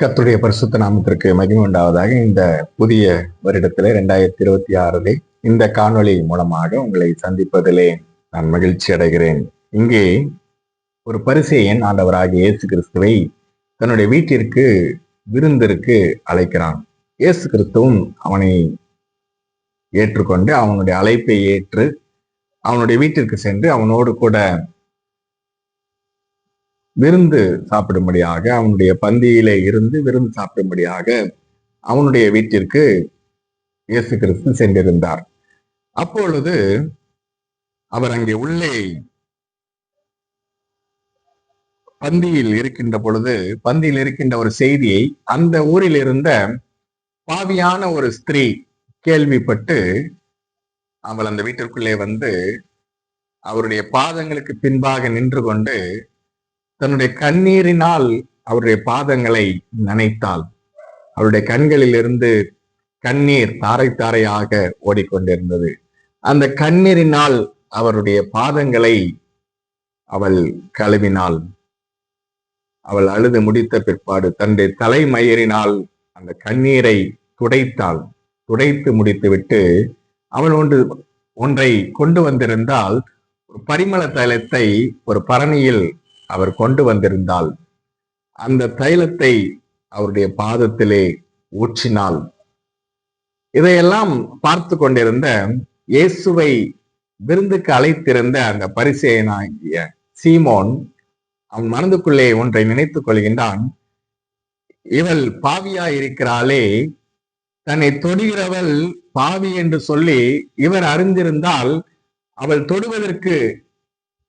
கத்துடைய பரிசுத்த நாமத்திற்கு மகிமை உண்டாவதாக இந்த புதிய வருடத்திலே ரெண்டாயிரத்தி இருபத்தி ஆறிலே இந்த காணொளி மூலமாக உங்களை சந்திப்பதிலே நான் மகிழ்ச்சி அடைகிறேன். இங்கே ஒரு பரிசையன் ஆண்டவராகிய இயேசு கிறிஸ்துவை தன்னுடைய வீட்டிற்கு விருந்திற்கு அழைக்கிறான். இயேசு கிறிஸ்துவும் அவனை ஏற்றுக்கொண்டு அவனுடைய அழைப்பை ஏற்று அவனுடைய வீட்டிற்கு சென்று அவனோடு கூட விருந்து சாப்பிடும்படியாக அவனுடைய பந்தியிலே இருந்து விருந்து சாப்பிடும்படியாக அவனுடைய வீட்டிற்கு இயேசு கிறிஸ்து சென்றிருந்தார். அப்பொழுது அவர் அங்கே உள்ளே பந்தியில் இருக்கின்ற பொழுது பந்தியில் இருக்கின்ற ஒரு செய்தியை அந்த ஊரில் இருந்த பாவியான ஒரு ஸ்திரீ கேள்விப்பட்டு அவள் அந்த வீட்டிற்குள்ளே வந்து அவருடைய பாதங்களுக்கு பின்பாக நின்று கொண்டு தன்னுடைய கண்ணீரினால் அவருடைய பாதங்களை நனைத்தாள். அவருடைய கண்களில் இருந்து கண்ணீர் தாரை தாரையாக ஓடிக்கொண்டிருந்தது. அந்த கண்ணீரினால் அவருடைய பாதங்களை அவள் கழுவினாள். அவள் அழுது முடித்த பிற்பாடு தன்னுடைய தலைமயிரினால் அந்த கண்ணீரை துடைத்தாள். துடைத்து முடித்துவிட்டு அவள் ஒன்று ஒன்றை கொண்டு வந்திருந்தால் ஒரு பரிமள தைலத்தை ஒரு பரணியில் அவர் கொண்டு வந்திருந்தால் அந்த தைலத்தை அவருடைய பாதத்திலே ஊற்றினாள் இதையெல்லாம் பார்த்து கொண்டிருந்த இயேசுவை விருந்துக்கு அழைத்திருந்த அந்த பரிசேனாகிய சீமோன் அவன் மனதுக்குள்ளே ஒன்றை நினைத்துக் கொள்கின்றான். இவள் பாவியா இருக்கிறாளே தன்னை தொடுகிறவள் பாவி என்று சொல்லி இவர் அறிந்திருந்தால் அவள் தொடுவதற்கு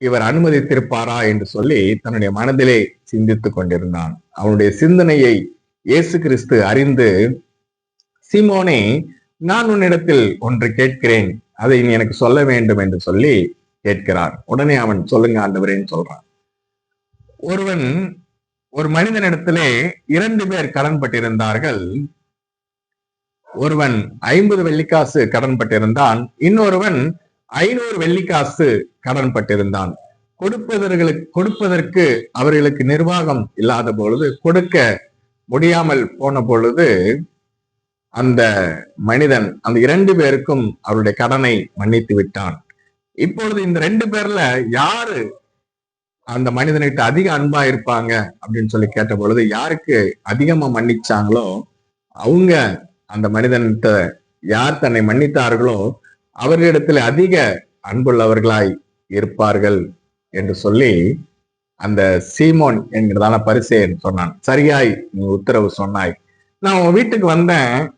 இவர் அனுமதித்திருப்பாரா என்று சொல்லி தன்னுடைய மனதிலே சிந்தித்துக் கொண்டிருந்தான். அவனுடைய சிந்தனையை இயேசு கிறிஸ்து அறிந்து சிமோனே நான் உன்னிடத்தில் ஒன்று கேட்கிறேன். அதை நீ எனக்கு சொல்ல வேண்டும் என்று சொல்லி கேட்கிறார். உடனே அவன் சொல்லுங்க ஆண்டவரேன்னு சொல்றான். ஒருவன் ஒரு மனிதனிடத்திலே இரண்டு பேர் கடன்பட்டிருந்தார்கள். ஒருவன் ஐம்பது வெள்ளிக்காசு கடன்பட்டிருந்தான். இன்னொருவன் ஐநூறு வெள்ளிக்காசு கடன் பட்டிருந்தான். கொடுப்பதற்கு கொடுப்பதற்கு அவர்களுக்கு நிர்வாகம் இல்லாத பொழுது கொடுக்க முடியாமல் போன பொழுது அந்த மனிதன் அந்த இரண்டு பேருக்கும் அவருடைய கடனை மன்னித்து விட்டான். இப்பொழுது இந்த ரெண்டு பேர்ல யாரு அந்த மனிதனுக்கு அதிக அன்பா இருப்பாங்க அப்படின்னு சொல்லி கேட்ட பொழுது யாருக்கு அதிகமா மன்னிச்சாங்களோ அவங்க அந்த மனிதன்கிட்ட யார் தன்னை மன்னித்தார்களோ அவர்களிடத்தில் அதிக அன்புள்ளவர்களாய் இருப்பார்கள் என்று சொல்லி அந்த சீமோன் என்கிறதான பரிசேன் சொன்னான். சரியாய் நீ உத்தரவு சொன்னாய். நான் உன் வீட்டுக்கு வந்தேன்.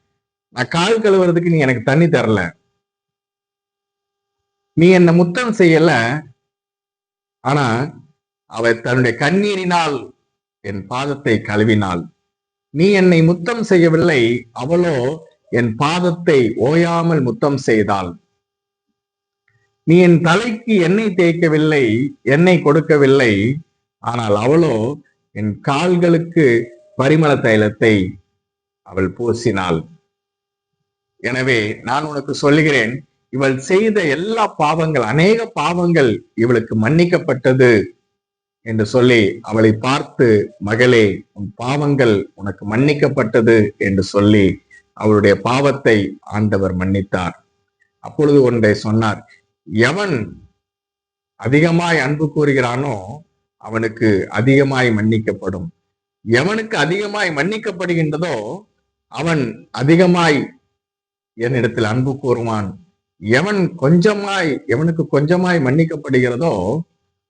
நான் கால் கழுவுறதுக்கு நீ எனக்கு தண்ணி தரல. நீ என்ன முத்தம் செய்யல. ஆனா அவ தன்னுடைய கண்ணீரினால் என் பாதத்தை கழுவினாள். நீ என்னை முத்தம் செய்யவில்லை. அவளோ என் பாதத்தை ஓயாமல் முத்தம் செய்தாள். நீ என் தலைக்கு எண்ணெய் தேய்க்கவில்லை எண்ணெய் கொடுக்கவில்லை. ஆனால் அவளோ என் கால்களுக்கு பரிமள தைலத்தை அவள் பூசினாள். எனவே நான் உனக்கு சொல்லுகிறேன் இவள் செய்த எல்லா பாவங்கள் அநேக பாவங்கள் இவளுக்கு மன்னிக்கப்பட்டது என்று சொல்லி அவளை பார்த்து மகளே உன் பாவங்கள் உனக்கு மன்னிக்கப்பட்டது என்று சொல்லி அவளுடைய பாவத்தை ஆண்டவர் மன்னித்தார். அப்பொழுது ஒன்றை சொன்னார் எவன் அதிகமாய் அன்பு கூறுகிறானோ அவனுக்கு அதிகமாய் மன்னிக்கப்படும். எவனுக்கு அதிகமாய் மன்னிக்கப்படுகின்றதோ அவன் அதிகமாய் என்னிடத்தில் அன்பு கூறுவான். எவன் கொஞ்சமாய் எவனுக்கு கொஞ்சமாய் மன்னிக்கப்படுகிறதோ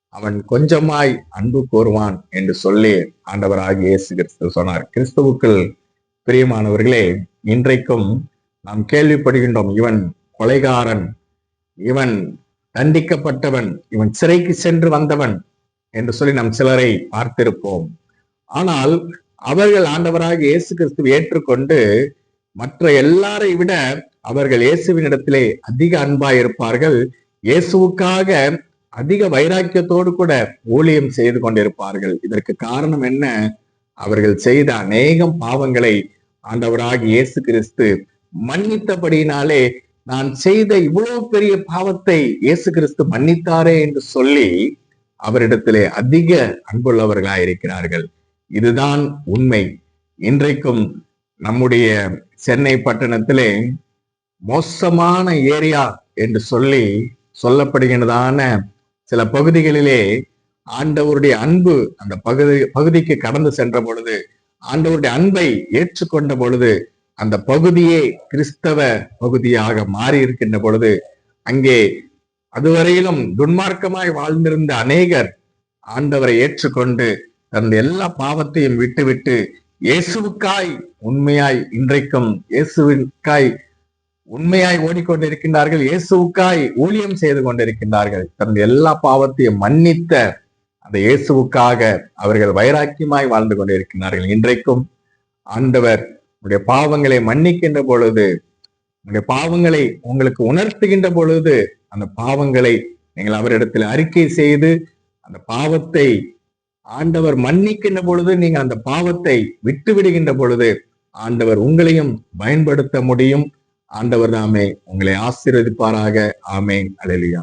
அவன் கொஞ்சமாய் அன்பு கூறுவான் என்று சொல்லி ஆண்டவராக இயேசு கிறிஸ்து சொன்னார். கிறிஸ்துவுக்கள் பிரியமானவர்களே இன்றைக்கும் நாம் கேள்விப்படுகின்றோம் இவன் கொலைகாரன் இவன் தண்டிக்கப்பட்டவன் இவன் சிறைக்கு சென்று வந்தவன் என்று சொல்லி நாம் சிலரை பார்த்திருப்போம். ஆனால் அவர்கள் ஆண்டவராக இயேசு கிறிஸ்துவை ஏற்றுக்கொண்டு மற்ற எல்லாரை விட அவர்கள் இயேசுவினிடத்திலே அதிக அன்பாய் இருப்பார்கள். இயேசுவுக்காக அதிக வைராக்கியத்தோடு கூட ஊழியம் செய்து கொண்டிருப்பார்கள். இதற்கு காரணம் என்ன? அவர்கள் செய்த அநேகம் பாவங்களை ஆண்டவராக இயேசு கிறிஸ்து மன்னித்தபடியினாலே நான் செய்த இவ்வளவு பெரிய பாவத்தை இயேசு கிறிஸ்து மன்னித்தாரே என்று சொல்லி அவரிடத்திலே அதிக அன்புள்ளவர்களாய் இருக்கிறார்கள் இதுதான் உண்மை. இன்றைக்கும் நம்முடைய சென்னை பட்டணத்திலே மோசமான ஏரியா என்று சொல்லி சொல்லப்படுகின்றதான சில பகுதிகளிலே ஆண்டவருடைய அன்பு அந்த பகுதி பகுதிக்கு கடந்து சென்ற பொழுது ஆண்டவருடைய அன்பை ஏற்றுக்கொண்ட பொழுது அந்த பகுதியே கிறிஸ்தவ பகுதியாக மாறி இருக்கின்ற பொழுது அங்கே அதுவரையிலும் துன்மார்க்கமாய் வாழ்ந்திருந்த அநேகர் ஆண்டவரை ஏற்றுக்கொண்டு தன் எல்லா பாவத்தையும் விட்டுவிட்டு இயேசுவுக்காய் உண்மையாய் இன்றைக்கும் இயேசுவிற்காய் உண்மையாய் ஓடிக்கொண்டிருக்கின்றார்கள் இயேசுவுக்காய் ஊழியம் செய்து கொண்டிருக்கின்றார்கள். தன் எல்லா பாவத்தையும் மன்னித்த அந்த இயேசுவுக்காக அவர்கள் வைராக்கியமாய் வாழ்ந்து கொண்டிருக்கிறார்கள் இன்றைக்கும் ஆண்டவர் உங்களுடைய பாவங்களை மன்னிக்கின்ற பொழுது உங்களுடைய பாவங்களை உங்களுக்கு உணர்த்துகின்ற பொழுது அந்த பாவங்களை நீங்கள் அவரிடத்தில் அறிக்கை செய்து அந்த பாவத்தை ஆண்டவர் மன்னிக்கின்ற பொழுது நீங்க அந்த பாவத்தை விட்டு விடுகின்ற பொழுது ஆண்டவர் உங்களையும் பயன்படுத்த முடியும். ஆண்டவர் தாமே உங்களை ஆசீர்வதிப்பாராக. ஆமேன். அலலியா